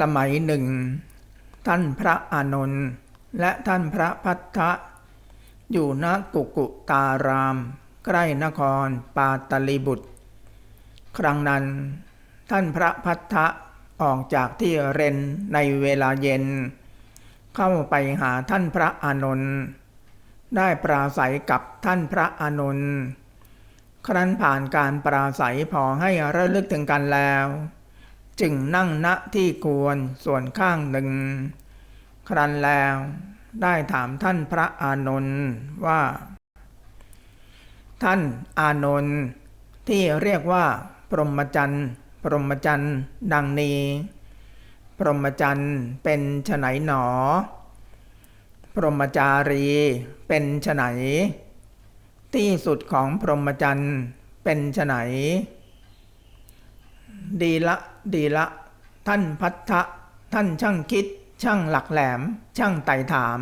สมัยหนึ่ง ท่านพระอานนท์และท่านพระพัทธะอยู่ณกุกุตาราม ใกล้นครปาตลีบุตร ครั้งนั้น ท่านพระพัทธะออกจากที่เรนในเวลาเย็น เข้าไปหาท่านพระอานนท์ได้ปราศัยกับท่านพระอานนท์ครั้นผ่านการปราศัยพอให้ระลึกถึงกันแล้ว จึงนั่งณที่ควรส่วนข้างหนึ่ง ครั้นแล้วได้ถามท่านพระอานนท์ว่า ท่านอานนท์ที่เรียกว่า พรหมจรรย์พรหมจรรย์ดังนี้ พรหมจรรย์เป็นไฉนหนอ พรหมจารีเป็นไฉนที่สุดของพรหมจรรย์เป็นไฉน ดีละดีละ ท่านพัทธะท่านช่างคิด ช่างหลักแหลม ช่างไต่ถาม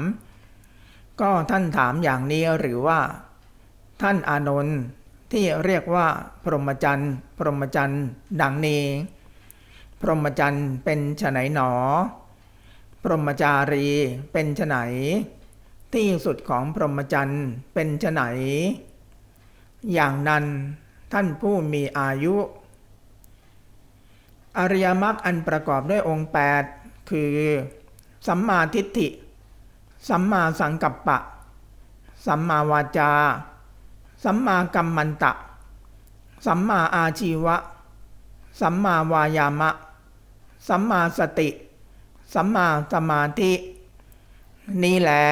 ก็ท่านถามอย่างนี้หรือว่า ท่านอานนท์ที่เรียกว่า พรหมจรรย์ พรหมจรรย์ ดังนี้ พรหมจรรย์เป็นไฉนหนอ พรหมจารีเป็นไฉนที่สุดของพรหมจรรย์เป็นไฉนอย่างนั้นท่านผู้มีอายุ อริยมรรคอันประกอบด้วยองค์ 8 คือ สัมมาทิฏฐิ สัมมาสังกัปปะ สัมมาวาจา สัมมากัมมันตะ สัมมาอาชีวะ สัมมาวายามะ สัมมาสติ สัมมาสมาธิ นี่แหละ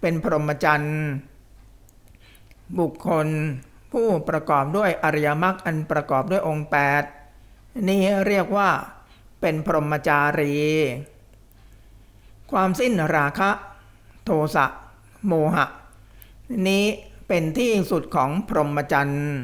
เป็นพรหมจรรย์บุคคลผู้ประกอบด้วยอริยมรรคอันประกอบด้วยองค์ 8 นี่เรียกว่า เป็นพรหมจารี ความสิ้นราคะ โทสะ โมหะ นี้เป็นที่สุดของพรหมจรรย์